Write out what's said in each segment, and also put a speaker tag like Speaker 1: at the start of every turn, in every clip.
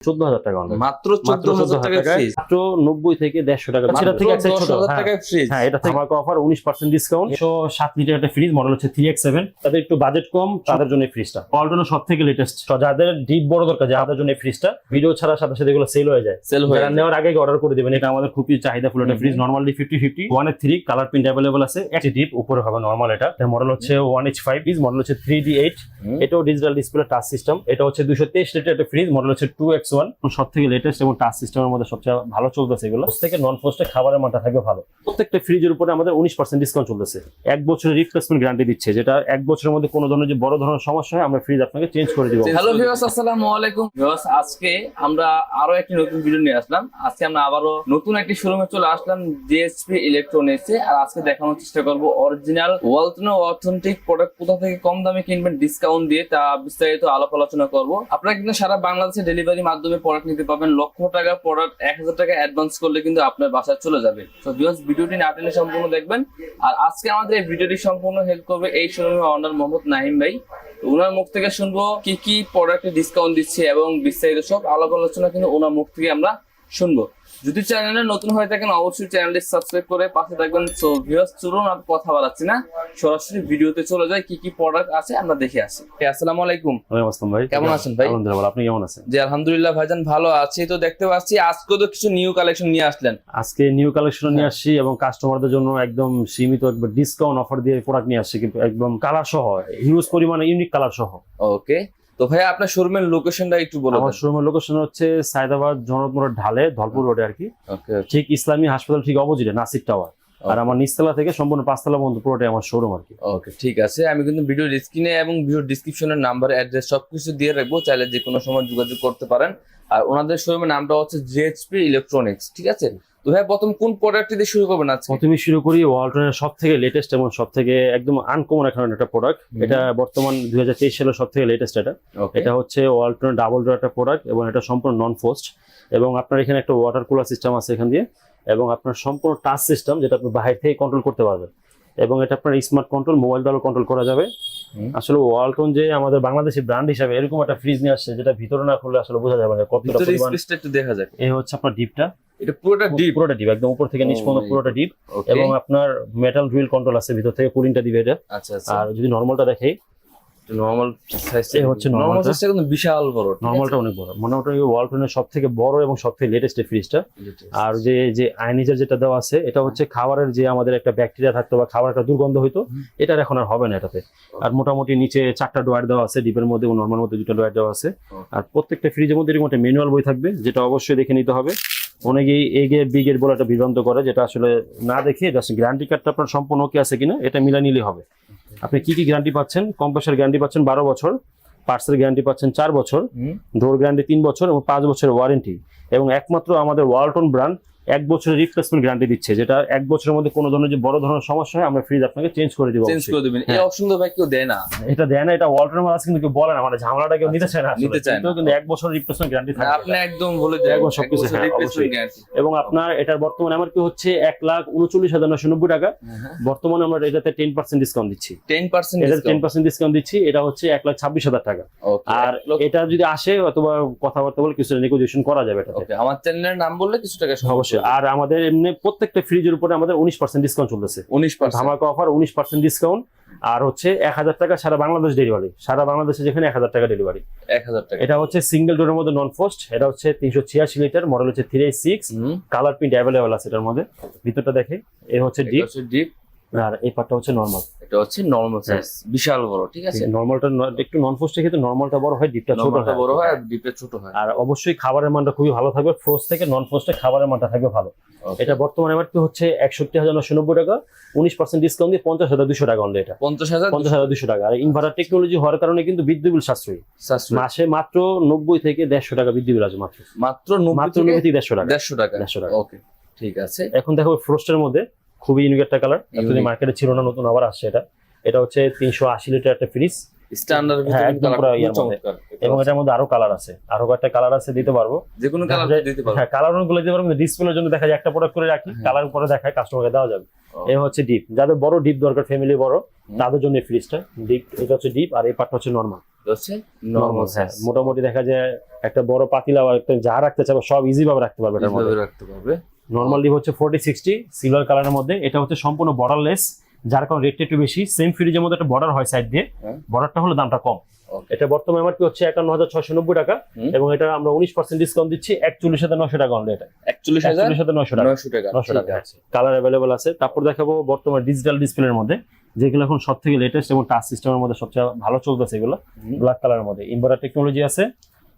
Speaker 1: চোদ্দ হাজার টাকা
Speaker 2: মাত্র চোদ্দ হাজার টাকা
Speaker 1: মাত্র নব্বই থেকে দেড়শো টাকা সেটা থেকে এক ছোট হ্যাঁ।
Speaker 2: টাকায় ফ্রিজ
Speaker 1: এটা ধামাকা অফার উনিশ পার্সেন্ট ডিসকাউন্ট একশো সাত লিটার একটা ফ্রিজ মডেল হচ্ছে থ্রি এক্স সেভেন তাদের একটু বাজেট কম তাদের জন্য ফ্রিজটা অল্টনো সব থেকে লেটেস্ট যাদের ডিপ বড় দরকার যাদের জন্য ফ্রিজটা ভিডিও ছাড়ার সাথে সাথে এগুলো সেল হয়ে যায়।
Speaker 2: সেল হয়ে
Speaker 1: যারা নেওয়ার আগে অর্ডার করে দেবেন এটা আমাদের খুবই চাহিদা ফুল একটা ফ্রিজ নর্মালি ফিফটি ফিফটি ওয়ানের থ্রি কালার প্রিন্ট অ্যাভেলেবল আছে একটি ডিপ উপরে হবে নর্মাল এটা। মডেল হচ্ছে one H five piece model হচ্ছে থ্রি ডি এইট। এটাও ডিজিটাল ডিসপ্লে টাচ সিস্টেম এটা হচ্ছে দুশো তেইশ লিটার একটা ফ্রিজ মডেল হচ্ছে টু এক্স ওয়ান সব থেকে লেটেস্ট এবং টাচ সিস্টেমের মধ্যে সবচেয়ে ভালো চলতেছে এগুলো। থেকে নন পোস্টে খাবারের মানটা থাকবে ভালো। প্রত্যেকটা ফ্রিজের উপরে আমাদের উনিশ পার্সেন্ট ডিসকাউন্ট চলতেছে। এক বছরের রিপ্লেসমেন্ট গ্যারান্টি দিচ্ছে যেটা এক বছরের মধ্যে কোনো ধরনের যে বড় ধরনের সমস্যা হয় আমরা ফ্রিজ আপনাকে চেঞ্জ করে দিব।
Speaker 2: হ্যালো ভিউয়ার্স আসসালামু আলাইকুম। ভিউয়ার্স আজকে আমরা আরও একটি নতুন ভিডিও নিয়ে আসলাম। আজকে আমরা আবারও নতুন একটি শোরুমে চলে আসলাম ডিএসপি ইলেকট্রনিক্সে আর আজকে দেখানোর চেষ্টা করব অরিজিনাল ওয়ালটনো অথেন্টিক প্রোডাক্ট কোথা থেকে কম দামে কিনবেন ডিসকাউন্ট দিয়ে তা বিস্তারিত আলাপ আলোচনা করব। আপনারা কিন্তু সারা বাংলাদেশে ডেলিভারি মাধ্যমে প্রোডাক্ট নিতে পারবেন। লক্ষ টাকা প্রোডাক্ট এক হাজার টাকা অ্যাডভান্স করলে কিন্তু আপনার বাসায় চলে যাবে। তো ভিউয়ার্স ভিডিওটি না টেনে সম্পূর্ণ দেখবেন। আর আজকে আমাদের এই ভিডিওটি সম্পূর্ণ হেল্প করবে এই শোরুমের অনার মোহাম্মদ নাহিম ভাই। ওনার মুখ থেকে শুনব কি কি প্রোডাক্টে ডিসকাউন্ট দিচ্ছে এবং বিস্তারিত সব আলাপ আলোচনা কিন্তু ওনার মুখ থেকে আমরা শুনব। যদি চ্যানেলে নতুন হয়ে থাকেন অবশ্যই চ্যানেলটি সাবস্ক্রাইব করে পাশে থাকবেন। সো ভিউয়ার্স চলুন আর কথা বাড়াচ্ছি না। সরাসরি ভিডিওতে চলে যায় কি কি প্রোডাক্ট আছে আমরা দেখে আসি। এই, আসসালামু আলাইকুম।
Speaker 1: ওয়ালাইকুম আসসালাম ভাই।
Speaker 2: কেমন আছেন ভাই?
Speaker 1: আলহামদুলিল্লাহ ভালো। আপনি কেমন আছেন?
Speaker 2: জি আলহামদুলিল্লাহ ভাইজান ভালো আছি। তো দেখতে পাচ্ছি আজকে তো কিছু নিউ কালেকশন নিয়ে আসলেন।
Speaker 1: আজকে নিউ কালেকশন নিয়ে আসছি এবং কাস্টমারদের জন্য একদম সীমিত একবার ডিসকাউন্ট অফার দিয়ে প্রোডাক্ট নিয়ে আসছি কিন্তু একদম কালার সহ হিউজ পরিমাণে ইউনিক কালার সহ।
Speaker 2: ওকে তো ভাই আপনার শোরুমের লোকেশনটা একটু বলুন
Speaker 1: আমার শোরুমের লোকেশন হচ্ছে সায়দাবাদ জনতমোড় ঢালে ধলপুর রোডে আর কি।
Speaker 2: ওকে
Speaker 1: ঠিক ইসলামী হাসপাতাল ঠিক অপোজিটে নাসিক টাওয়ার। আর আমার নিচতলা থেকে সম্পূর্ণ পাঁচতলা পর্যন্ত পুরোটাই আমার শোরুম আর কি।
Speaker 2: ওকে ঠিক আছে। আমি কিন্তু ভিডিও স্ক্রিনে এবং ভিডিও ডিসক্রিপশনের নাম্বার অ্যাড্রেস সবকিছু দিয়ে রাখব। চাইলে যে কোনো সময় যোগাযোগ করতে পারেন। আর ওনাদের শোরুমের নামটা হচ্ছে জিএইচপি ইলেকট্রনিক্স ঠিক আছে? তো ভাই প্রথম কোন প্রোডাক্ট দিয়ে শুরু করবেন আজকে?
Speaker 1: প্রথমে শুরু করি ওয়ালটনের সব থেকে লেটেস্ট এবং সব থেকে একদম আনকমন এখন একটা প্রোডাক্ট এটা বর্তমান দুই হাজার তেইশ সালের সব থেকে লেটেস্ট এটা এটা হচ্ছে ওয়ালটনের ডাবল ডোর একটা প্রোডাক্ট এবং এটা সম্পূর্ণ নন ফোস্ট এবং আপনার এখানে একটা ওয়াটার কুলার সিস্টেম আছে এখান দিয়ে। এবং আপনার সম্পূর্ণ টাচ সিস্টেম যেটা আপনি বাইরে থেকে কন্ট্রোল করতে পারবেন। এবং এটা আপনার স্মার্ট কন্ট্রোল মোবাইল দ্বারা কন্ট্রোল করা যাবে। আসলে ওয়ালটন যে আমাদের বাংলাদেশের ব্র্যান্ড হিসাবে এরকম একটা ফ্রিজ নিয়ে আসছে যেটা ভিতরে না খুললে আসলে বোঝা যাবে না কতটা
Speaker 2: ভিতরে
Speaker 1: পরিমাণ
Speaker 2: একটু দেখা যাক।
Speaker 1: এই হচ্ছে আপনার ডিপটা
Speaker 2: এটা পুরোটা ডিপ
Speaker 1: পুরোটা ডিপ একদম উপর থেকে নিচ
Speaker 2: Oh
Speaker 1: পর্যন্ত পুরোটা ডিপ এবং আপনার মেটাল হুইল কন্ট্রোল আছে ভিতর থেকে কুলিংটা দিবে এটা।
Speaker 2: আচ্ছা আচ্ছা।
Speaker 1: আর যদি নর্মালটা দেখাই
Speaker 2: নরমাল সাইজ
Speaker 1: এই হচ্ছে
Speaker 2: নরমাল। সাইজটা কিন্তু বিশাল বড়?
Speaker 1: নর্মালটা অনেক বড়। মোটামুটি ওয়ালটনের সব থেকে বড় এবং সব থেকে লেটেস্ট ফ্রিজটা আর যে যে আয়নিজার যেটা দেওয়া আছে এটা হচ্ছে খাবারের যে আমাদের একটা ব্যাকটেরিয়া থাকতো বা খাবার একটা দুর্গন্ধ হইতো। এটার এখন আর হবে না এটাতে। আর মোটামুটি নিচে চারটা ডোয়ার দেওয়া আছে ডিপের মধ্যে নর্মাল মধ্যে দুটো ডোয়ার দেওয়া আছে। আর প্রত্যেকটা ফ্রিজের মধ্যে এরকম একটা ম্যানুয়াল বই থাকবে যেটা অবশ্যই দেখে নিতে হবে। অনেকেই এ গেট বি গেট বলে একটা বিভ্রান্ত করে যেটা আসলে না দেখে জাস্ট গ্যারান্টি কার্ডটা আপনার সম্পূর্ণ ওকে আছে কিনা এটা মিলা নিলে হবে। আপনি কি কি গ্যারান্টি পাচ্ছেন? কম্প্রেসার গ্যারান্টি পাচ্ছেন বারো বছর পার্সেল গ্যারান্টি পাচ্ছেন চার বছর ডোর গ্যারান্টি তিন বছর এবং পাঁচ বছরের ওয়ারেন্টি এবং একমাত্র আমাদের ওয়ালটন ব্র্যান্ড এক বছরের রিপ্লেসমেন্ট গ্যারান্টি দিচ্ছে যেটা এক বছরের মধ্যে কোনো ধরনের যে বড় ধরনের সমস্যা হয় আমরা ফ্রিজ আপনাকে চেঞ্জ করে দিব
Speaker 2: চেঞ্জ করে দিবেন। এই
Speaker 1: হ্যাঁ।
Speaker 2: অপশন তো ভাই কেউ দেয় না।
Speaker 1: এটা দেয় না এটা ওয়ালটনের মাছ কিন্তু কেউ বলে না মানে ঝামেলাটা কেউ নিতে চায় না
Speaker 2: নিতে চায় না।
Speaker 1: কিন্তু এক বছর রিপ্লেসমেন্ট গ্যারান্টি থাকে
Speaker 2: আপনি একদম বলে দেন
Speaker 1: সবকিছু, হ্যাঁ, অবশ্যই।
Speaker 2: গ্যারান্টি
Speaker 1: এবং আপনার এটার বর্তমানে আমার কি হচ্ছে এক লাখ উনচল্লিশ হাজার নশো নব্বই টাকা। বর্তমানে আমরা এটাতে টেন পার্সেন্ট ডিসকাউন্ট দিচ্ছি।
Speaker 2: টেন পার্সেন্ট
Speaker 1: এটা টেন পার্সেন্ট ডিসকাউন্ট দিচ্ছি এটা হচ্ছে এক লাখ ছাব্বিশ হাজার টাকা। আর এটা যদি আসে অথবা কথাবার্তা বলে কিছু নেগোসিয়েশন করা যাবে এটাতে।
Speaker 2: ওকে আমার চ্যানেলের নাম বললে কিছু টাকা
Speaker 1: অবশ্যই আর আমাদের এমনি প্রত্যেকটা ফ্রিজের উপরে আমাদের উনিশ পার্সেন্ট ডিসকাউন্ট চলতেছে।
Speaker 2: উনিশ
Speaker 1: ধামাকা অফার উনিশ পার্সেন্ট ডিসকাউন্ট আর হচ্ছে এক হাজার টাকা সারা বাংলাদেশ ডেলিভারি সারা বাংলাদেশে যেখানে এক হাজার টাকা ডেলিভারি
Speaker 2: এক হাজার টাকা।
Speaker 1: এটা হচ্ছে সিঙ্গেল ডোরের মধ্যে নন ফোস্ট এটা হচ্ছে তিনশো ছিয়াশি লিটার মডেল হচ্ছে three six colour print available আছে এটার মধ্যে। ভিতরটা দেখে এ হচ্ছে ডিপ
Speaker 2: ডিপ
Speaker 1: আর এই পার্টটা হচ্ছে নর্মাল
Speaker 2: এটা হচ্ছে নরমাল সাইজ বিশাল বড় ঠিক আছে?
Speaker 1: নর্মালটা একটু নন ফোস্টের ক্ষেত্রে নর্মালটা বড় হয় ডিপটা ছোট হয়।
Speaker 2: বড় হয় আর ডিপটা ছোট হয়।
Speaker 1: আর অবশ্যই খাবারের মানটা খুবই ভালো থাকবে ফ্রোজ থেকে নন ফ্রোস্টে খাবারের মানটা থাকবে ভালো। এটা বর্তমানে আমার কি হচ্ছে একষট্টি হাজার নশো নব্বই টাকা উনিশ পার্সেন্ট ডিসকাউন্ট দিয়ে পঞ্চাশ হাজার দুশো টাকা অনলি এটা।
Speaker 2: পঞ্চাশ হাজার
Speaker 1: পঞ্চাশ হাজার দুশো টাকা। আর ইনভার্টার টেকনোলজি হওয়ার কারণে কিন্তু বিদ্যুৎ বিল সাশ্রয়ী। মাসে মাত্র নব্বই থেকে দেড়শো টাকা বিদ্যুৎ বিল আছে মাত্র।
Speaker 2: মাত্র নব্বই থেকে
Speaker 1: দেড়শো টাকা।
Speaker 2: দেড়শো টাকা।
Speaker 1: দেড়শো টাকা।
Speaker 2: ওকে ঠিক আছে।
Speaker 1: এখন দেখো ফ্রোস্টের মধ্যে খুবই ইউনিক একটা কালার
Speaker 2: Unique.
Speaker 1: মার্কেটে ছিল না নতুন আবার আসছে এটা। এটা হচ্ছে তিনশো আশি লিটার একটা ফ্রিজ
Speaker 2: স্ট্যান্ডার্ড
Speaker 1: হ্যাঁ। এবং এটার মধ্যে আরও কালার আছে। আরও কয়েকটা কালার আছে দিতে পারব।
Speaker 2: যে কোনো কালার দিতে পারব
Speaker 1: হ্যাঁ কালারগুলো দিতে পারব ডিসপ্লের জন্য দেখা যায় একটা প্রোডাক্ট করে রাখি
Speaker 2: হ্যাঁ।
Speaker 1: কালার পরে দেখায় কাস্টমারকে দেওয়া যাবে। এই হচ্ছে ডিপ যাদের বড় ডিপ দরকার ফ্যামিলি বড় তাদের জন্য ফ্রিজটা ডিপ এটা হচ্ছে ডিপ আর এই পার্টটা হচ্ছে নর্মাল
Speaker 2: নরমাল
Speaker 1: হ্যাঁ মোটামুটি দেখা যায় একটা বড় পাতিলা একটা যা রাখতে চাবে সব ইজি ভাবে রাখতে পারবে
Speaker 2: রাখতে পারবে।
Speaker 1: নর্মাল ডিপ হচ্ছে ফোর্টি সিক্সটি সিলভার কালারের মধ্যে। এটা হচ্ছে সম্পূর্ণ বর্ডারলেস যার কারণে রেটটা একটু বেশি। সেম ফ্রিজের মধ্যে একটা বর্ডার হয় সাইড দিয়ে।
Speaker 2: হ্যাঁ।
Speaker 1: বর্ডারটা হলো দামটা কম। এটা বর্তমানে আমার কি হচ্ছে একান্ন হাজার ছয়শো নব্বই টাকা। এবং এটা আমরা উনিশ পার্সেন্ট ডিসকাউন্ট দিচ্ছি একচল্লিশ হাজার নশো টাকা অনলি এটা
Speaker 2: একচল্লিশ হাজার
Speaker 1: নশো টাকা।
Speaker 2: নয়শো টাকা।
Speaker 1: নশো টাকা।
Speaker 2: আছে।
Speaker 1: কালার অ্যাভেলেবল আছে। তারপর দেখাবো বর্তমানে ডিজিটাল ডিসপ্লের মধ্যে যেগুলো এখন সব থেকে লেটেস্ট এবং টাচ সিস্টেমের মধ্যে সবচেয়ে ভালো চলতেছে এগুলো। ব্ল্যাক কালারের মধ্যে। ইনভার্টার টেকনোলজি আছে।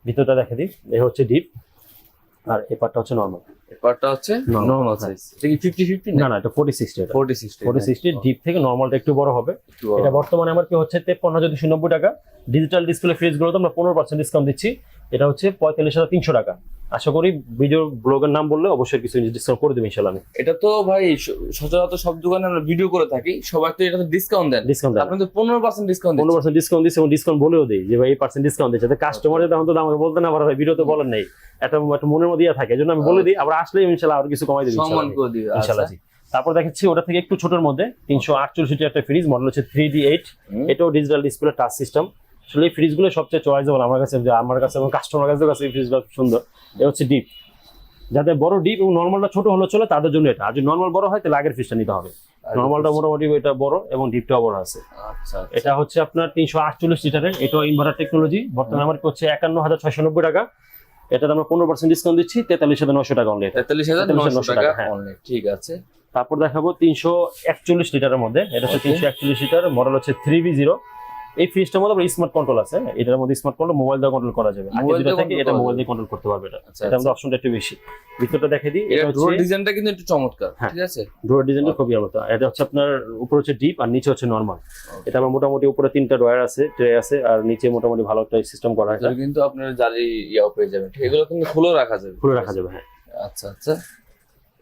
Speaker 1: ভিতরটা দেখে দিই। এ হচ্ছে ডিপ আর এই পার্টটা হচ্ছে নর্মাল
Speaker 2: এরপরটা হচ্ছে
Speaker 1: Normal,
Speaker 2: নরমাল
Speaker 1: হ্যাঁ।
Speaker 2: সাইজ এটা কি ফিফটি ফিফটি
Speaker 1: না? না এটা ডিপ থেকে নর্মালটা একটু বড় হবে। এটা বর্তমানে আমার কি হচ্ছে টাকা। ডিজিটাল ডিসপ্লে ফ্রিজ গুলোতে আমরা পনেরো পার্সেন্ট ডিসকাউন্ট দিচ্ছি। এটা হচ্ছে পঁয়তাল্লিশ হাজার তিনশো টাকা। আশা করি ভিডিও ব্লগের নাম বললে অবশ্যই কিছু ডিসকাউন্ট করে দেবেন ইনশাল্লাহ আমি।
Speaker 2: এটা তো ভাই সচরাচর সব দোকানে আমরা ভিডিও করে থাকি সবাই তো এটা ডিসকাউন্ট দেন।
Speaker 1: ডিসকাউন্ট
Speaker 2: আপনি তো পনেরো পার্সেন্ট ডিসকাউন্ট
Speaker 1: পনেরো পার্সেন্ট ডিসকাউন্ট দিচ্ছে এবং ডিসকাউন্ট বলেও দিই যে ভাই এই পার্সেন্ট ডিসকাউন্ট দিচ্ছে। কাস্টমার যদি এখন তো আমাকে বলতে না পারে ভাই ভিডিওতে বলেন নাই। একটা একটা মনের মধ্যে থাকে এই জন্য আমি বলে দিই আবার আসলে ইনশাল্লাহ আর কিছু কমাই দিই
Speaker 2: সম্মান করে দিবে
Speaker 1: ইনশাল্লাহ
Speaker 2: আচ্ছা।
Speaker 1: জি। তারপর দেখাচ্ছি ওটা থেকে একটু ছোটোর মধ্যে তিনশো আটচল্লিশ একটা ফ্রিজ মডেল হচ্ছে থ্রি ডি এইট। এটাও ডিজিটাল ডিসপ্লে টাচ সিস্টেম আসলে এই ফ্রিজগুলো সবচেয়ে চয়েসেবল আমার কাছে আমার কাছে এবং কাস্টমার কাছে কাছে এই ফ্রিজগুলো সুন্দর। এটা হচ্ছে ডিপ যাদের বড় ডিপ এবং নর্মালটা ছোট হলে চলে তাদের জন্য এটা। আর যদি নর্মাল বড় হয় তাহলে আগের ফ্রিজটা নিতে হবে। নর্মালটা মোটামুটি এটা বড় এবং ডিপটাও বড় আছে।
Speaker 2: আচ্ছা
Speaker 1: এটা হচ্ছে আপনার তিনশো আটচল্লিশ লিটারের। এটাও ইনভার্টার টেকনোলজি বর্তমানে আমার হচ্ছে একান্ন হাজার ছয়শো নব্বই টাকা। এটাতে আমরা পনেরো পার্সেন্ট ডিসকাউন্ট দিচ্ছি তেতাল্লিশ হাজার নশো টাকা অনলি
Speaker 2: তেতাল্লিশ হাজার
Speaker 1: 43,900
Speaker 2: নশো টাকা
Speaker 1: হ্যাঁ।
Speaker 2: অনলি ঠিক আছে।
Speaker 1: তারপর দেখাবো তিনশো একচল্লিশ লিটারের মধ্যে। এটা হচ্ছে তিনশো একচল্লিশ লিটার। মডেল হচ্ছে থ্রি বি জিরো এই ফ্রিজটা মধ্যে আবার স্মার্ট কন্ট্রোল আছে হ্যাঁ? এটার মধ্যে স্মার্ট কন্ট্রোল মোবাইল দিয়ে কন্ট্রোল করা যাবে। আগে যেটা থাকে এটা মোবাইল দিয়ে কন্ট্রোল করতে পারবে এটা। এটা আমাদের অপশনটা একটু বেশি। ভিতরটা দেখে দিই এটা
Speaker 2: ডোর ডিজাইনটা কিন্তু একটু চমৎকার
Speaker 1: হ্যাঁ।
Speaker 2: ঠিক আছে?
Speaker 1: ডোর ডিজাইনটা খুবই আলাদা এটা হচ্ছে আপনার উপরে হচ্ছে ডিপ আর নিচে হচ্ছে নরমাল এটা আমার মোটামুটি উপরে তিনটা ডয়ার আছে ট্রে আছে আর নিচে মোটামুটি ভালো একটা সিস্টেম করা আছে
Speaker 2: কিন্তু আপনার জারি ইয়াও পেয়ে যাবেন এগুলো কিন্তু খুলে রাখা যাবে।
Speaker 1: খুলে রাখা যাবে হ্যাঁ।
Speaker 2: আচ্ছা আচ্ছা।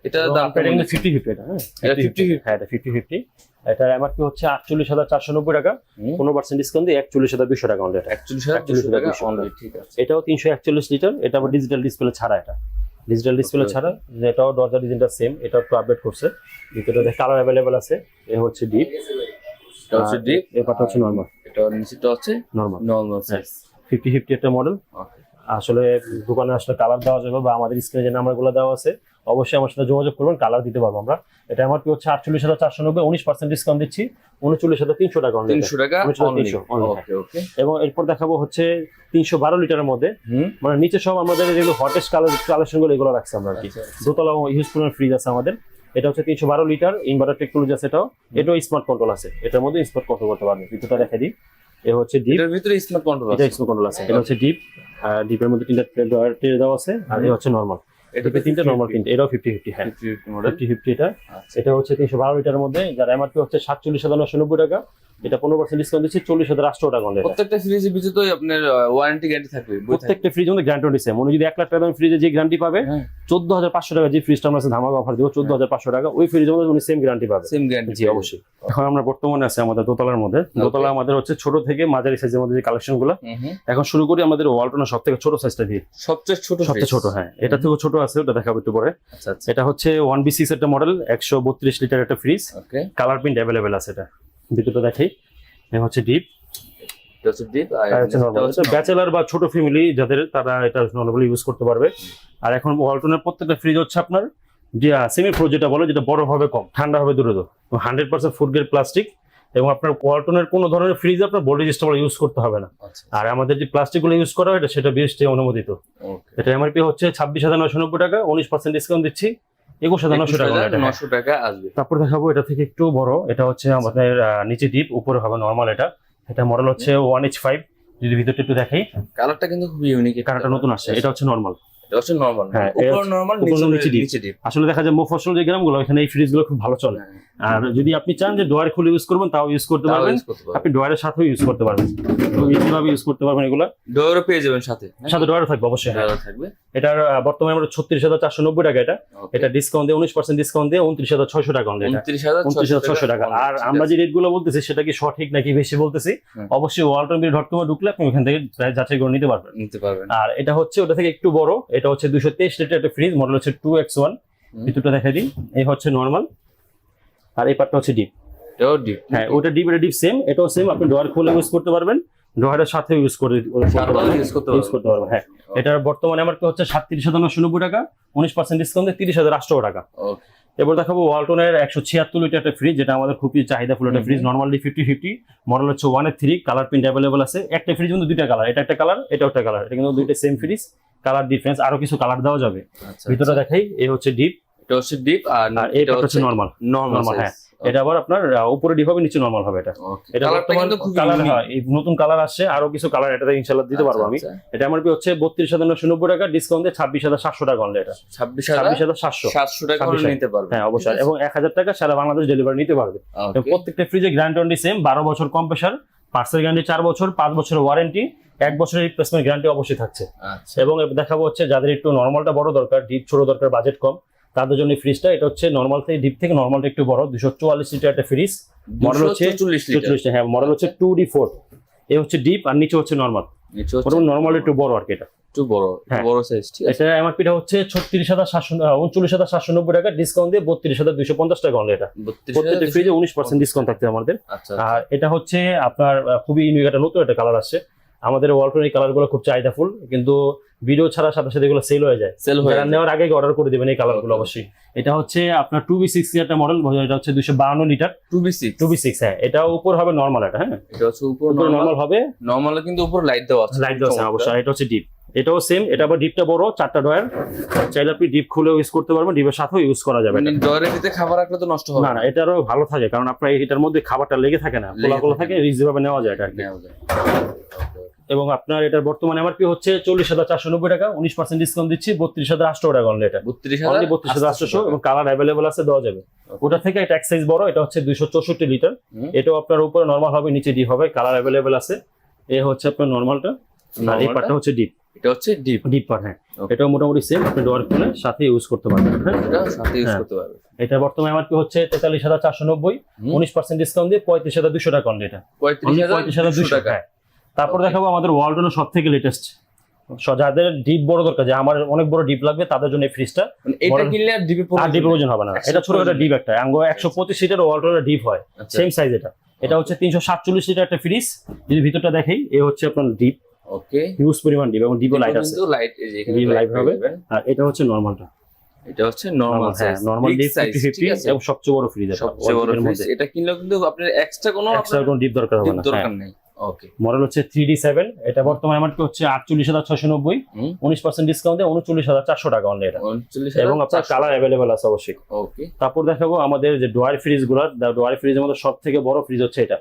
Speaker 2: এটা দাম
Speaker 1: কিন্তু 50 50 এটা হ্যাঁ।
Speaker 2: এটা
Speaker 1: 50 50 হ্যাঁ এটা 50 50 এটার এমআরপি হচ্ছে আটচল্লিশ হাজার চারশো নব্বই টাকা। পনেরো পার্সেন্ট ডিসকাউন্ট দিয়ে একচল্লিশ হাজার দুশো টাকা অনলাইন
Speaker 2: একচল্লিশ হাজার দুশো অনলাইন ঠিক আছে।
Speaker 1: এটাও তিনশো একচল্লিশ লিটার এটা আবার ডিজিটাল ডিসপ্লে ছাড়া এটা। ডিজিটাল ডিসপ্লে ছাড়া এটাও দরজা ডিজাইনটা সেম এটা একটু আপডেট করছে। ভিতরে কালার অ্যাভেলেবেল আছে এ হচ্ছে ডিপ
Speaker 2: এটা হচ্ছে ডিপ
Speaker 1: এ পাটা হচ্ছে নর্মাল
Speaker 2: এটা নিচেটা হচ্ছে
Speaker 1: normal
Speaker 2: normal size
Speaker 1: fifty fifty একটা মডেল আসলে দোকানে আসলে কালার দেওয়া যাবে বা আমাদের স্ক্রিনে যে নাম্বারগুলো দেওয়া আছে অবশ্যই আমার সাথে যোগাযোগ করবেন কালার দিতে পারব আমরা। এটা আমার কি হচ্ছে আটচল্লিশ হাজার চারশো নব্বই উনিশ পার্সেন্ট ডিসকাউন্ট দিচ্ছি উনচল্লিশ হাজার তিনশো টাকা
Speaker 2: তিনশো টাকা
Speaker 1: এবং এরপর দেখাবো হচ্ছে তিনশো বারো লিটারের মধ্যে। মানে নিচে সব আমাদের যেগুলো হটেস্ট কালার কালেকশনগুলো এগুলো রাখছে আমরা আর কি।
Speaker 2: আচ্ছা, আচ্ছা।
Speaker 1: দোতলা ইউজফুল ফ্রিজ আছে আমাদের। এটা হচ্ছে তিনশো বারো লিটার ইনভার্টার টেকনোলজি আছে এটাও। এটাও স্মার্ট কন্ট্রোল আছে। এটার মধ্যে স্মার্ট কন্ট্রোল করতে পারবে ভিতরটা দেখে দিই। এ হচ্ছে ডিপ
Speaker 2: এর ভিতরে স্মার্ট কন্ট্রোল
Speaker 1: এটা
Speaker 2: আছে।
Speaker 1: স্মার্ট কন্ট্রোল আছে। এটা হচ্ছে ডিপ ডিপের মধ্যে তিনটা ট্রে দেওয়া আছে আর এটা হচ্ছে নর্মাল ডিপে তিনটা নর্মাল তিনটা এটাও ফিফটি ফিফটি হ্যাঁ ফিফটি ফিফটি এটা। এটা হচ্ছে তিনশো বারো লিটারের মধ্যে যার এমআরপি হচ্ছে সাতচল্লিশ হাজার নশো নব্বই টাকা। এটা পনেরো পার্সেন্ট ডিসকাউন্ট দিচ্ছে চল্লিশ হাজার আটশো টাকা only
Speaker 2: প্রত্যেকটা ফ্রিজের ভিতরে তো আপনার ওয়ারেন্টি গ্যারান্টি থাকবে
Speaker 1: প্রত্যেকটা ফ্রিজ মধ্যে গ্যারান্টি দিচ্ছে মনে যদি এক লাখ টাকা ফ্রিজে যে গ্যারান্টি পাবে
Speaker 2: হ্যাঁ।
Speaker 1: চোদ্দ হাজার পাঁচশো টাকা যে ফ্রিজটা আমরা ধামাকা অফার দিব চোদ্দ হাজার পাঁচশো টাকা ওই ফ্রিজের মধ্যে উনি সেম গ্যারান্টি পাবে।
Speaker 2: সেম গ্যারান্টি
Speaker 1: জি অবশ্যই। এখন আমরা বর্তমানে আছে আমাদের দোতলার মধ্যে। দোতলা আমাদের হচ্ছে ছোট থেকে মাঝারি সাইজের মধ্যে যে কালেকশনগুলো এখন শুরু করি আমাদের ওয়ালটনের সব থেকে ছোট সাইজটা দিয়ে।
Speaker 2: সবচেয়ে ছোট
Speaker 1: সবচেয়ে ছোট হ্যাঁ। এটা থেকেও ছোট আছে ওটা দেখাবো একটু পরে।
Speaker 2: আচ্ছা আচ্ছা।
Speaker 1: এটা হচ্ছে ওয়ান বি সিক্স একটা মডেল একশো বত্রিশ লিটার একটা ফ্রিজ কালার প্রিন্ট অ্যাভেলেবেল আছে এটা। ভিতরটা দেখাই। হচ্ছে ডিপ ব্যাচেলার বা ছোট ফ্যামিলি যাদের তারা এটা নর্মালি ইউজ করতে পারবে। আর এখন ওয়ালটনের প্রত্যেকটা ফ্রিজ হচ্ছে আপনার সেমি যেটা বলে যেটা বড় হবে কম ঠান্ডা হবে দ্রুত hundred percent food grade plastic এবং আপনার ওয়ালটনের কোনো ধরনের ফ্রিজ আপনার বডি ইউজ করতে হবে না।
Speaker 2: আচ্ছা।
Speaker 1: আর আমাদের যে প্লাস্টিকগুলো ইউজ করা হয় এটা সেটা বিএসটি অনুমোদিত। এটা এমআরপি হচ্ছে ছাব্বিশ হাজার নশো নব্বই টাকা উনিশ পার্সেন্ট ডিসকাউন্ট দিচ্ছি। একুশ হাজার নশো টাকা
Speaker 2: নশো টাকা আসবে।
Speaker 1: তারপর দেখাবো এটা থেকে একটু বড়। এটা হচ্ছে আমাদের নিচে ডিপ উপরে হবে নর্মাল এটা। এটা মডেল হচ্ছে ওয়ান এইচ ফাইভ যদি ভিতরটা একটু দেখাই।
Speaker 2: কালারটা কিন্তু খুব ইউনিক
Speaker 1: কালারটা নতুন আসছে। এটা হচ্ছে নর্মাল
Speaker 2: এটা হচ্ছে নরমাল
Speaker 1: হ্যাঁ,
Speaker 2: নরমাল
Speaker 1: আসলে দেখা যায় মফসল যে গ্রামগুলো এখানে এই ফ্রিজগুলো খুব ভালো চলে। আর যদি আপনি চান যে ডোয়ার খুলে ইউজ করবেন তাও ইউজ করতে পারবেন। আপনি ডোয়ারের সাথেও ইউজ করতে পারবেন। খুব ইজি ভাবে ইউজ করতে পারবেন এগুলো
Speaker 2: ডোরও পেয়ে যাবেন সাথে হ্যাঁ?
Speaker 1: সাথে ডোয়ার থাকবে অবশ্যই। হ্যাঁ।
Speaker 2: থাকবে।
Speaker 1: এটার বর্তমানে আমরা ছত্রিশ হাজার চারশো নব্বই টাকা এটা। এটা ডিসকাউন্ট দিয়ে উনিশ পার্সেন্ট ডিসকাউন্ট দিয়ে উনত্রিশ হাজার ছয়শো টাকা এটা
Speaker 2: উনত্রিশ হাজার
Speaker 1: ছশো টাকা। আর আমরা যে রেটগুলো বলতেছি সেটা কি সঠিক নাকি বেশি বলতেছি? অবশ্যই ওয়ালটন বিল ডট কমে ঢুকলে আপনি ওখান থেকে যাচাই করে নিতে পারবেন।
Speaker 2: নিতে পারবেন।
Speaker 1: আর এটা হচ্ছে ওটা থেকে একটু বড় এটা হচ্ছে দুশো তেইশ লিটার একটা ফ্রিজ মডেল হচ্ছে টু এক্স ওয়ান। ভিতরটা দেখা দিই। এই হচ্ছে নর্মাল আর এই পার্টটা হচ্ছে ডিপ
Speaker 2: এটাও ডিপ
Speaker 1: হ্যাঁ ওটা ডিপ এটা ডিপ সেম এটাও সেম আপনি ডোয়ার খুলে ইউজ করতে পারবেন ড্রয়ারের সাথে ইউজ করে ইউজ করতে পারবেন। হ্যাঁ। এটার বর্তমানে আমার হচ্ছে সাতত্রিশ হাজার নশো নব্বই টাকা উনিশ পার্সেন্ট ডিসকাউন্ট তিরিশ হাজার আটশো টাকা. এবার দেখাবো ওয়ালটনের একশো ছিয়াত্তর লিটার একটা ফ্রিজ যেটা আমাদের খুবই চাহিদা ফুল একটা fridge normally fifty fifty model হচ্ছে ওয়ানের থ্রি কালার প্রিন্ট অ্যাভেলেবল আছে। একটা ফ্রিজ কিন্তু দুইটা কালার এটা একটা কালার এটা একটা কালার এটা কিন্তু দুইটা সেম ফ্রিজ কালার ডিফারেন্স আরও কিছু কালার দেওয়া যাবে।
Speaker 2: আচ্ছা,
Speaker 1: ভিতরে দেখাই এই হচ্ছে ডিপ
Speaker 2: এটা হচ্ছে ডিপ আর
Speaker 1: আর
Speaker 2: এটা
Speaker 1: হচ্ছে নর্মাল
Speaker 2: নরমাল
Speaker 1: হ্যাঁ। এটা আবার আপনার উপরে ডিপ হবে নিচে নর্মাল হবে এটা। এটা বর্তমান কালার হয় এই নতুন কালার আসছে আরও কিছু কালার এটাতে ইনশাল্লাহ দিতে পারব আমি। এটা আমার হচ্ছে বত্রিশ হাজার নশো নব্বই টাকা ডিসকাউন্ট দিয়ে ছাব্বিশ হাজার সাতশো টাকা অনলি এটা।
Speaker 2: ছাব্বিশ হাজার
Speaker 1: সাতশো।
Speaker 2: সাতশো টাকা নিতে পারবে।
Speaker 1: হ্যাঁ অবশ্যই। এবং এক হাজার টাকা সারা বাংলাদেশ ডেলিভারি নিতে পারবে। প্রত্যেকটা ফ্রিজে গ্যারান্টি সেম বারো বছর কম কম্প্রেসার পার্সেল গ্যারান্টি চার বছর পাঁচ বছরের ওয়ারেন্টি এক বছরের রিপ্লেসমেন্ট গ্যারান্টি অবশ্যই থাকছে।
Speaker 2: আচ্ছা।
Speaker 1: এবং দেখাবো হচ্ছে যাদের একটু নর্মালটা বড় দরকার ডিপ ছোট দরকার বাজেট কম তাদের জন্য ফ্রিজটা এটা হচ্ছে নর্মাল থেকে ডিপ থেকে নর্মালটা একটু বড় দুশো চুয়াল্লিশ লিটার একটা ফ্রিজ মডেল হচ্ছে
Speaker 2: চল্লিশ লিটার
Speaker 1: হ্যাঁ মডেল হচ্ছে টু ডি ফোর এ হচ্ছে ডিপ আর নিচে হচ্ছে নর্মাল নর্মাল একটু বড় আর কি এটা।
Speaker 2: একটু বড়
Speaker 1: হ্যাঁ।
Speaker 2: বড় সাইজ ঠিক আছে।
Speaker 1: এটা এমআরপিটা হচ্ছে ছত্রিশ হাজার সাতশো উনচল্লিশ হাজার সাতশো নব্বই টাকা ডিসকাউন্ট দিয়ে বত্রিশ হাজার দুশো পঞ্চাশ টাকা অনলি এটা। প্রত্যেকটা ফ্রিজে উনিশ পার্সেন্ট ডিসকাউন্ট থাকছে আমাদের।
Speaker 2: আচ্ছা
Speaker 1: আর এটা হচ্ছে আপনার খুবই ইউনিক একটা নতুন একটা কালার আসছে। আমাদের ওয়ালটন এই কালারগুলো খুব চাহিদাফুল কিন্তু ভিডিও ছাড়া সাথে সাথে এগুলো সেল হয়ে যায়।
Speaker 2: সেল হয়ে
Speaker 1: যায়। নেওয়ার আগে অর্ডার করে দেবেন এই
Speaker 2: কালারগুলো
Speaker 1: অবশ্যই। এটা হচ্ছে আপনার টু বি সিক্স একটা মডেল এটা হচ্ছে দুশো বাহান্ন litre
Speaker 2: two B six
Speaker 1: two B six হ্যাঁ এটা উপর হবে নর্মাল এটা হ্যাঁ।
Speaker 2: এটা হচ্ছে উপর
Speaker 1: উপর
Speaker 2: নর্মাল
Speaker 1: হবে।
Speaker 2: নর্মাল কিন্তু উপর লাইট দেওয়া আছে।
Speaker 1: লাইট দেওয়া আছে অবশ্যই এটা হচ্ছে ডিপ এটাও সেম এটা আবার ডিপটা বড় চারটা ডয়ার চাইলে আপনি ডিপ খুলেও ইউজ করতে পারবেন ডিপের সাথেও ইউজ করা যাবে
Speaker 2: মানে
Speaker 1: এটা।
Speaker 2: ডয়ারের ভিতরে খাবার রাখলে তো নষ্ট হবে।
Speaker 1: না না এটা আরও ভালো থাকে কারণ আপনার এটার মধ্যে খাবারটা লেগে থাকে না খোলা খোলা
Speaker 2: থাকে।
Speaker 1: থাকে রিজ ভাবে নেওয়া যায় এটা
Speaker 2: নেওয়া যায়।
Speaker 1: এবং আপনার এটার বর্তমানে এমআরপি হচ্ছে চল্লিশ হাজার চারশো নব্বই টাকা উনিশ পার্সেন্ট ডিসকাউন্ট দিচ্ছি বত্রিশ হাজার আটশো টাকা অনলি এটা।
Speaker 2: বত্রিশ হাজার
Speaker 1: বত্রিশ হাজার আটশো এবং কালার অ্যাভেলেবল আছে দেওয়া যাবে। ওটা থেকে এটা এক সাইজ বড় এটা হচ্ছে দুইশো চৌষট্টি লিটার এটাও আপনার উপরে নর্মাল হবে নিচে ডিপ হবে কালার অ্যাভেলেবল আছে। এ হচ্ছে আপনার নর্মালটা আর এই পার্টটা হচ্ছে ডিপ
Speaker 2: এটা হচ্ছে ডিপ
Speaker 1: ডিপ হ্যাঁ. এটাও মোটামুটি সেম আপনি ডোয়ার খুলে সাথে ইউজ করতে পারবেন হ্যাঁ?
Speaker 2: এটা সাথে ইউজ
Speaker 1: হ্যাঁ।
Speaker 2: করতে পারবে
Speaker 1: এটা বর্তমানে হচ্ছে চারশো নব্বই
Speaker 2: হুম।
Speaker 1: উনিশ পার্সেন্ট ডিসকাউন্ট দিয়ে পঁয়ত্রিশ হাজার দুশো টাকা অনলি এটা।
Speaker 2: পঁয়ত্রিশ
Speaker 1: Only
Speaker 2: হাজার
Speaker 1: পঁয়ত্রিশ হাজার
Speaker 2: দুশো
Speaker 1: দুশো
Speaker 2: টাকা।
Speaker 1: হ্যাঁ। তারপর দেখাবো আমাদের ওয়ালটনের সব থেকে লেটেস্ট যাদের ডিপ বড় দরকার যে আমার অনেক বড় ডিপ লাগবে তাদের জন্য এই ফ্রিজটা
Speaker 2: মানে এটা কিনলে আর ডিপে
Speaker 1: আর ডিপ প্রয়োজন হবে না। এটা ছোট একটা ডিপ একটা। আঙ্গ একশো পঁচিশ লিটার ওয়ালটনের ডিপ হয়।
Speaker 2: আচ্ছা।
Speaker 1: সেম সাইজ এটা। এটা হচ্ছে তিনশো সাতচল্লিশ লিটার একটা ফ্রিজ যদি ভিতরটা দেখেই এ হচ্ছে আপনার ডিপ
Speaker 2: ওকে
Speaker 1: হিউজ পরিমাণ ডিপ এবং ডিপও লাইট আছে।
Speaker 2: লাইট এই যে এখানে লাইট
Speaker 1: হবে। আর এটা হচ্ছে নর্মালটা
Speaker 2: এটা হচ্ছে নরমাল
Speaker 1: হ্যাঁ normal deep
Speaker 2: size
Speaker 1: fifty fifty
Speaker 2: ঠিক আছে?
Speaker 1: এবং সবচেয়ে বড় ফ্রিজ এটা
Speaker 2: সবচেয়ে বড় ফ্রিজ এটা কিনলেও কিন্তু আপনার এক্সট্রা কোনো
Speaker 1: এক্সট্রা কোনো ডিপ দরকার হবে না
Speaker 2: দরকার
Speaker 1: হ্যাঁ।
Speaker 2: নেই। ওকে
Speaker 1: মডেল হচ্ছে থ্রি ডি সেভেন এটা বর্তমানে আমার হচ্ছে আটচল্লিশ হাজার ছশো নব্বই।
Speaker 2: হুম।
Speaker 1: উনিশ পার্সেন্ট ডিসকাউন্টে উনচল্লিশ হাজার চারশো টাকা অনলি এটা। এবং আপনার কালার অ্যাভেলেবেল আছে অবশ্যই।
Speaker 2: ওকে
Speaker 1: তারপর দেখাবো আমাদের যে ডোয়ার ফ্রিজগুলো ডোয়ার ফ্রিজের মধ্যে সব থেকে বড় ফ্রিজ হচ্ছে এটা।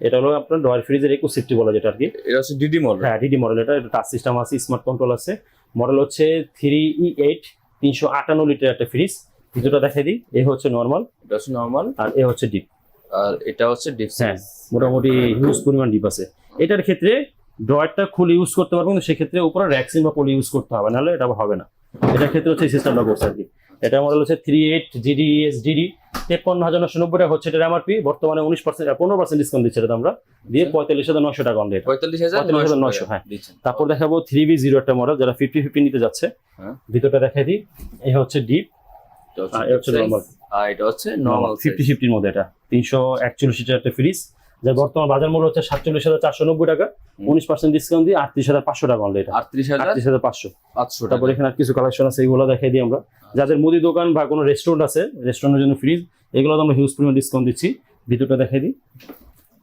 Speaker 1: এটা হলো আপনার ডোয়ার ফ্রিজের একুশ সিফটি বলা যেটা আর কি।
Speaker 2: এটা হচ্ছে ডিডি মডেল।
Speaker 1: হ্যাঁ ডিডি মডেল। এটা টাচ সিস্টেম আছে স্মার্ট কন্ট্রোল আছে। মডেল হচ্ছে থ্রি ই এইট তিনশো আটান্ন লিটার একটা ফ্রিজ ভিতরটা দেখাই দিই এ হচ্ছে নর্মাল
Speaker 2: এটা হচ্ছে নর্মাল
Speaker 1: আর এ হচ্ছে ডিপ
Speaker 2: আর এটা হচ্ছে ডিপ
Speaker 1: হ্যাঁ মোটামুটি হিউজ পরিমাণ ডিপ আছে। এটার ক্ষেত্রে ড্রয়ারটা খুলে ইউজ করতে পারব কিন্তু সেক্ষেত্রে উপরে র্যাক্সিন বা পলি ইউজ করতে হবে নাহলে এটা হবে না। এটার ক্ষেত্রে হচ্ছে সিস্টেমটা করছে আর কি। এটা মডেল হচ্ছে থ্রি এইট জিডি এস তেপ্পান্ন হাজার নশো নব্বই টাকা হচ্ছে এটা এমআরপি বর্তমানে উনিশ পার্সেন্ট পনেরো পার্সেন্ট ডিসকাউন্ট দিচ্ছে এটা আমরা দিয়ে পঁয়তাল্লিশ হাজার নশো টাকা অনলি
Speaker 2: পঁয়তাল্লিশ হাজার
Speaker 1: 45,900
Speaker 2: নয়শো
Speaker 1: হ্যাঁ। তারপর দেখাবো থ্রি বি জিরো একটা মডেল যারা ফিফটি ফিফটি নিতে যাচ্ছে।
Speaker 2: হ্যাঁ।
Speaker 1: ভিতরটা দেখাই দিই। এই হচ্ছে ডিপ
Speaker 2: এটা হচ্ছে
Speaker 1: আর এটা হচ্ছে
Speaker 2: size,
Speaker 1: normal।
Speaker 2: আর এটা হচ্ছে নরমাল
Speaker 1: ফিফটি ফিফটির মধ্যে এটা। তিনশো একচল্লিশ লিটার একটা ফ্রিজ যার বর্তমান বাজার মূল্য হচ্ছে সাতচল্লিশ হাজার চারশো নব্বই টাকা উনিশ পার্সেন্ট ডিসকাউন্ট দিয়ে আটত্রিশ হাজার পাঁচশো টাকা অনলি এটা।
Speaker 2: আটত্রিশ হাজার
Speaker 1: আটত্রিশ হাজার পাঁচশো।
Speaker 2: পাঁচশো টাকা।
Speaker 1: তারপর এখানে আর কিছু কালেকশন আছে এগুলো দেখাই দিই আমরা। যাদের মুদি দোকান বা কোনো রেস্টুরেন্ট আছে রেস্টুরেন্টের জন্য ফ্রিজ এগুলো তো আমরা হিউজ পরিমাণ ডিসকাউন্ট দিচ্ছি। ভিতরটা দেখাই দিই।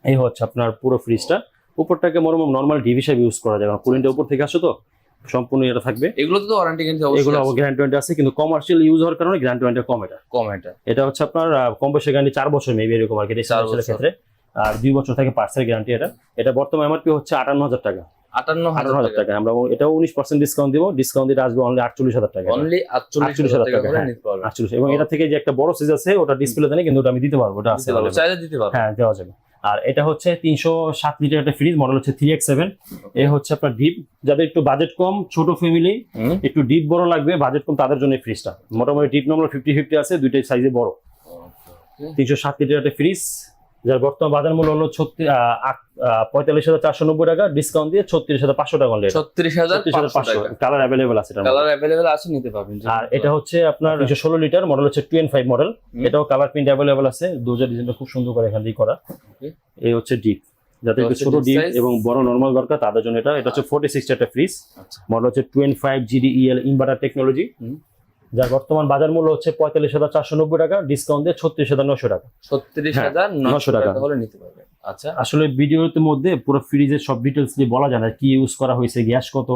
Speaker 1: এই হচ্ছে আপনার পুরো ফ্রিজটা উপরটাকে মরম নর্মাল ডিভ হিসাবে ইউজ করা যায় কারণ কুলিংটা উপর থেকে আসো তো সম্পূর্ণ এটা থাকবে।
Speaker 2: এগুলো তো ওয়ারেন্টি কিন্তু
Speaker 1: এগুলো গ্যারান্টি ওয়ারেন্টি আছে কিন্তু কমার্শিয়াল ইউজ হওয়ার কারণে গ্যারান্টি ওয়ারেন্টি কম এটা।
Speaker 2: কম এটা।
Speaker 1: এটা হচ্ছে আপনার কম বয়সের গ্যারান্টি চার বছর মেবি এরকম আর কি
Speaker 2: চার
Speaker 1: রেসিডেন্সিয়ালের
Speaker 2: বছর।
Speaker 1: ক্ষেত্রে। আর দুই বছর থেকে পার্সেল গ্যারান্টি এটা। এটা বর্তমান এমআরপি হচ্ছে আটান্ন হাজার টাকা।
Speaker 2: আটান্ন হাজার টাকা।
Speaker 1: আমরা এটাও উনিশ পার্সেন্ট ডিসকাউন্ট দিব। ডিসকাউন্ট আসবে অনলি আটচল্লিশ হাজার টাকা।
Speaker 2: অনলি আটচল্লিশ হাজার টাকা
Speaker 1: টাকা,
Speaker 2: করে
Speaker 1: হ্যাঁ।
Speaker 2: নিতে পারবে।
Speaker 1: আটচল্লিশ। এবং এটা থেকে যে একটা বড় সাইজ আছে ওটা ডিসপ্লে নেই কিন্তু ওটা আমি দিতে পারব। ওটা আছে
Speaker 2: দিতে পারবে।
Speaker 1: available।
Speaker 2: চাইলে দিতে পারবে।
Speaker 1: হ্যাঁ দেওয়া যাবে। আর এটা হচ্ছে তিনশো সাত লিটার একটা ফ্রিজ মডেল হচ্ছে থ্রি এক্স সেভেন এ হচ্ছে আপনার ডিপ যাদের একটু বাজেট কম ছোট ফ্যামিলি একটু ডিপ বড় লাগবে বাজেট কম তাদের জন্য ফ্রিজটা মোটামুটি ডিপ নম্বর ফিফটি ফিফটি আছে দুইটাই সাইজে বড়। তিনশো সাত লিটার একটা ফ্রিজ যার বর্তমান বাজার মূল্য হলো ছত্রিশ পঁয়তাল্লিশ হাজার চারশো নব্বই টাকা। ডিসকাউন্ট দিয়ে ছত্রিশ হাজার পাঁচশো টাকা
Speaker 2: ছত্রিশ হাজার পাঁচশো
Speaker 1: কালার অ্যাভেলেবেল আছে
Speaker 2: কালার অ্যাভেলেবেল আছে নিতে পারবেন
Speaker 1: আর এটা হচ্ছে আপনার দুশো ষোলো লিটার মডেল হচ্ছে টু ফাইভ মডেল এটাও কালার প্রিন্ট অ্যাভেলেবল আছে। দুজার ডিজাইনটা খুব সুন্দর করে এখান দিয়ে করা। এই হচ্ছে ডিপ
Speaker 2: হচ্ছে
Speaker 1: ছোট ডিপ এবং বড় নর্মাল দরকার তাদের জন্য এটা। এটা হচ্ছে ফোর্টি সিক্স একটা ফ্রিজ
Speaker 2: আচ্ছা।
Speaker 1: মডেল হচ্ছে twenty five GD EL inverter technology. যার বর্তমান বাজার মূল্য হচ্ছে পঁয়তাল্লিশ হাজার চারশো নব্বই টাকা ডিসকাউন্ট দিয়ে ছত্রিশ হাজার নশো টাকা।
Speaker 2: ছত্রিশ হাজার নশো
Speaker 1: টাকা।
Speaker 2: হলে নিতে পারবেন। আচ্ছা।
Speaker 1: আসলে ভিডিওতে মধ্যে পুরো ফ্রিজের সব ডিটেলস দিয়ে বলা যায় না কি ইউজ করা হয়েছে গ্যাস কত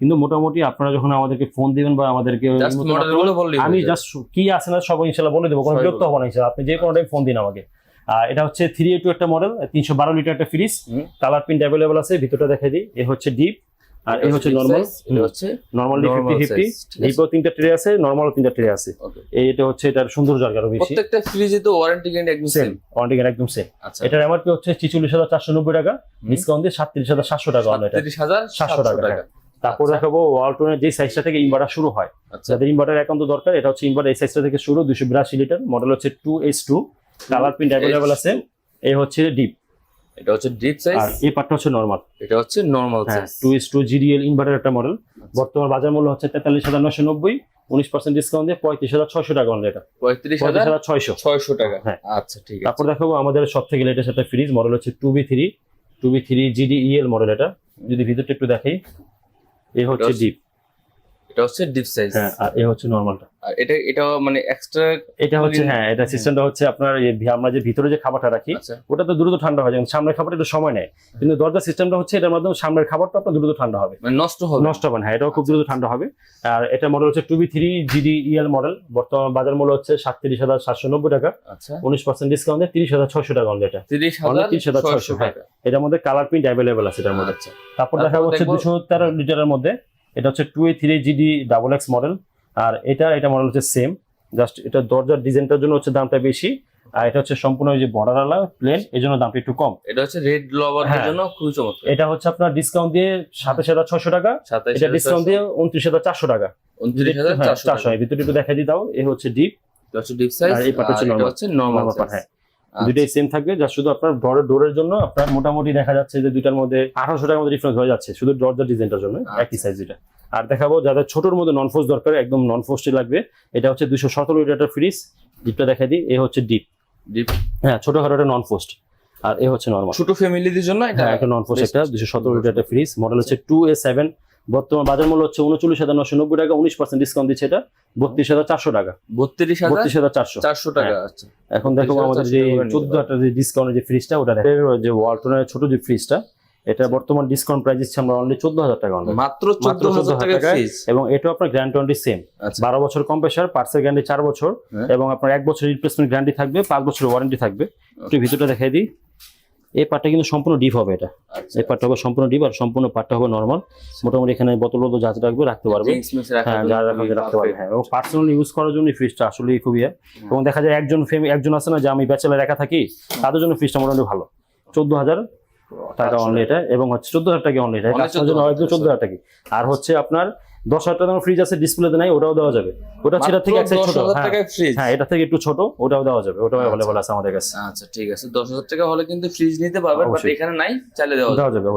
Speaker 1: কিন্তু মোটামুটি আপনারা যখন আমাদেরকে ফোন দিবেন বা আমাদেরকে আমি জাস্ট কি আছে না সব ইনশাল্লাহ বলে দেবো কোনো বিরক্ত হব না। আপনি যে কোনো টাইম ফোন দিন আমাকে। এটা হচ্ছে থ্রি টু একটা মডেল তিনশো বারো লিটার একটা ফ্রিজ। কালার প্রিন্ট অ্যাভেলেবল আছে ভিতরটা দেখে দিই। এ হচ্ছে ডিপ আর এ হচ্ছে নর্মাল
Speaker 2: এটা হচ্ছে
Speaker 1: normal
Speaker 2: normal
Speaker 1: fifty fifty
Speaker 2: size, ঠিক আছে।
Speaker 1: ডিপও তিনটা ট্রে আছে নর্মালও তিনটা ট্রে আছে. এই এটা হচ্ছে এটার সৌন্দর্য আর বেশি।
Speaker 2: প্রত্যেকটা ফ্রিজে তো ওয়ারেন্টি গ্যারান্টি একদম
Speaker 1: সেম ওয়ারেন্টি একদম সেম
Speaker 2: আচ্ছা।
Speaker 1: এটার এমআরপি হচ্ছে ছিচল্লিশ হাজার চারশো নব্বই টাকা
Speaker 2: হুম।
Speaker 1: ডিসকাউন্ট দিয়ে সাতত্রিশ হাজার সাতশো টাকা অনলাইন
Speaker 2: তিরিশ হাজার
Speaker 1: 700 টাকা, হ্যাঁ। তারপর
Speaker 2: আচ্ছা।
Speaker 1: দেখাবো ওয়ালটনের যে সাইজটা থেকে ইনভার্টার শুরু হয়।
Speaker 2: আচ্ছা।
Speaker 1: যাদের ইনভার্টার একান্ত দরকার এটা হচ্ছে ইনভার্টার এই সাইজটা থেকে শুরু দুশো বিরাশি লিটার মডেল হচ্ছে two H two colour print available আছে। এই হচ্ছে ডিপ
Speaker 2: এটা হচ্ছে ডিপ সাইজ
Speaker 1: আর এই পার্টটা হচ্ছে নর্মাল
Speaker 2: এটা হচ্ছে normal size
Speaker 1: two H two GDL inverter একটা মডেল বর্তমান বাজার মূল্য হচ্ছে তেতাল্লিশ হাজার নশো নব্বই উনিশ পার্সেন্ট ডিসকাউন্ট দিয়ে পঁয়ত্রিশ হাজার ছয়শো টাকা অনলাইন এটা।
Speaker 2: পঁয়ত্রিশ
Speaker 1: পঁয়ত্রিশ
Speaker 2: হাজার
Speaker 1: হাজার ছয়শো
Speaker 2: ছয়শো টাকা।
Speaker 1: হ্যাঁ।
Speaker 2: আচ্ছা ঠিক আছে।
Speaker 1: তারপর দেখাবো আমাদের সব থেকে লেটেস্ট একটা ফ্রিজ মডেল হচ্ছে two B three two B three GD model এটা। যদি ভিতরটা একটু দেখাই এই হচ্ছে ডিপ
Speaker 2: এটা হচ্ছে ডিপ সাইজ।
Speaker 1: হ্যাঁ আর এই হচ্ছে নর্মালটা।
Speaker 2: আর এটা এটা মানে এক্সট্রা
Speaker 1: এটা হচ্ছে হ্যাঁ এটা সিস্টেমটা হচ্ছে আপনার আমরা যে ভিতরে যে খাবারটা রাখি
Speaker 2: আচ্ছা।
Speaker 1: ওটা তো দ্রুত ঠান্ডা হয় যেমন সামনের খাবারটা একটু সময় নেয়। কিন্তু দরজা সিস্টেমটা হচ্ছে এটার মাধ্যমে সামনের খাবারটা আপনার দ্রুত ঠান্ডা হবে।
Speaker 2: মানে নষ্ট হবে।
Speaker 1: নষ্ট হবে হ্যাঁ এটাও খুব দ্রুত ঠান্ডা হবে। আর এটা মডেল হচ্ছে two B three GD EL model বর্তমান বাজার মূল্য হচ্ছে সাতত্রিশ হাজার সাতশো নব্বই টাকা।
Speaker 2: আচ্ছা।
Speaker 1: উনিশ পার্সেন্ট ডিসকাউন্টে তিরিশ হাজার ছয়শো টাকা এটা
Speaker 2: তিরিশ হাজার
Speaker 1: তিরিশ হাজার
Speaker 2: ছয়শো
Speaker 1: হ্যাঁ।
Speaker 2: টাকা।
Speaker 1: এটার মধ্যে কালার প্রিন্ট অ্যাভেলেবেল আছে এটার মধ্যে।
Speaker 2: আচ্ছা।
Speaker 1: তারপর দেখা
Speaker 2: দেখবো-
Speaker 1: দুশো তেরো লিটারের মধ্যে এটা হচ্ছে two A three GD double X model আর এটা এটা মডেল হচ্ছে সেম জাস্ট এটা দরজার ডিজাইনটার জন্য হচ্ছে দামটা বেশি। আর এটা হচ্ছে সম্পূর্ণ ওই যে বর্ডার আলা প্লেন এই জন্য দামটা একটু কম।
Speaker 2: এটা হচ্ছে রেড লভারদের
Speaker 1: হ্যাঁ।
Speaker 2: জন্য খুবই চমৎকার।
Speaker 1: এটা হচ্ছে আপনার ডিসকাউন্ট দিয়ে সাতাশ হাজার ছশো টাকা। এটা ডিসকাউন্ট দিয়ে উনত্রিশ হাজার চারশো টাকা।
Speaker 2: উনত্রিশ হাজার
Speaker 1: হ্যাঁ,
Speaker 2: চারশো
Speaker 1: ভিতরে একটু দেখা দিয়ে দাও এ হচ্ছে ডিপ
Speaker 2: হচ্ছে ডিপ সাইজ
Speaker 1: আর এই part হচ্ছে
Speaker 2: নরমাল
Speaker 1: হ্যাঁ। দুইটাই সেম থাকবে যা শুধু আপনার ডোরের ডোরের জন্য আপনার মোটামুটি দেখা যাচ্ছে যে দুইটার মধ্যে আঠারোশো টাকার মধ্যে ডিফারেন্স হয়ে যাচ্ছে শুধু দরজার ডিজাইনটার জন্য
Speaker 2: আচ্ছা।
Speaker 1: একই সাইজ এটা আর দেখাবো যাদের ছোটোর মধ্যে নন ফোর্স দরকার একদম নন ফোর্সই লাগবে এটা হচ্ছে দুশো সতেরো লিটার ফ্রিজ ডিপটা দেখা দিই এ হচ্ছে ডিপ
Speaker 2: ডিপ
Speaker 1: হ্যাঁ ছোটখাটো একটা নন ফোস্ট আর এ হচ্ছে নর্মাল
Speaker 2: ছোট ফ্যামিলিদের জন্য এটা
Speaker 1: হ্যাঁ একটা নন ফোর্স। একটা দুশো সতেরো লিটার ফ্রিজ মডেল হচ্ছে টু এ সেভেন বর্তমান বাজার মূল্য হচ্ছে উনচল্লিশ হাজার নশো নব্বই টাকা উনিশ পার্সেন্ট ডিসকাউন্ট দিচ্ছে এটা। বত্রিশ হাজার চারশো টাকা।
Speaker 2: বত্রিশ
Speaker 1: বত্রিশ হাজার চারশো।
Speaker 2: চারশো টাকা আচ্ছা।
Speaker 1: এখন দেখো
Speaker 2: 32,400
Speaker 1: আমাদের যে চোদ্দ হাজার যে ডিসকাউন্টের যে ফ্রিজটা ওটা যে ওয়ালটনের ছোট যে ফ্রিজটা এটা বর্তমান ডিসকাউন্ট প্রাইস দিচ্ছে আমরা অনলি চোদ্দ হাজার টাকা
Speaker 2: মাত্র চোদ্দ হাজার টাকা
Speaker 1: এবং এটাও আপনার গ্যারান্টি ওয়ারেন্টি সেম
Speaker 2: আচ্ছা।
Speaker 1: বারো বছর কম্প্রেসার পার্সেল গ্যারান্টি চার বছর।
Speaker 2: হ্যাঁ।
Speaker 1: এবং আপনার এক বছর রিপ্লেসমেন্ট গ্যারান্টি থাকবে পাঁচ বছর ওয়ারেন্টি থাকবে। একটু ভিতরটা দেখাই দিই। এই পার্টটা কিন্তু সম্পূর্ণ ডিপ হবে এটা।
Speaker 2: আচ্ছা
Speaker 1: এই পার্টটা হবে সম্পূর্ণ ডিপ আর সম্পূর্ণ পার্টটা হবে নর্মাল মোটামুটি এখানে বোতল বোতল যা যা রাখবে রাখতে পারবে। হ্যাঁ যা রাখা রাখতে পারবে। হ্যাঁ এবং পার্সোনালি ইউজ করার জন্য ফ্রিজটা আসলেই খুবই ইয়ে। এবং দেখা যায় একজন ফ্যামিলি একজন আছে না যে আমি ব্যাচেলার একা থাকি তাদের জন্য ফ্রিজটা মোটামুটি ভালো। চোদ্দ হাজার টাকা অনলি এটা এবং হচ্ছে চোদ্দ হাজার টাকা অনলি এটা। চোদ্দ হাজার টাকা। আর হচ্ছে আপনার দশ হাজার টাকা ফ্রিজ আছে ডিসপ্লেতে নাই ওটাও দেওয়া যাবে। ওটা সেটা থেকে এক ছোট। হ্যাঁ।
Speaker 2: ফ্রিজ
Speaker 1: হ্যাঁ এটা থেকে একটু ছোট ওটাও দেওয়া যাবে ওটাও
Speaker 2: আচ্ছা।
Speaker 1: অ্যাভেলেবল আছে আমাদের কাছে।
Speaker 2: আচ্ছা ঠিক আছে। দশ হাজার টাকা হলে কিন্তু ফ্রিজ নিতে পারবেন বাট এখানে নাই চালিয়ে দেওয়া
Speaker 1: দেওয়া যাবে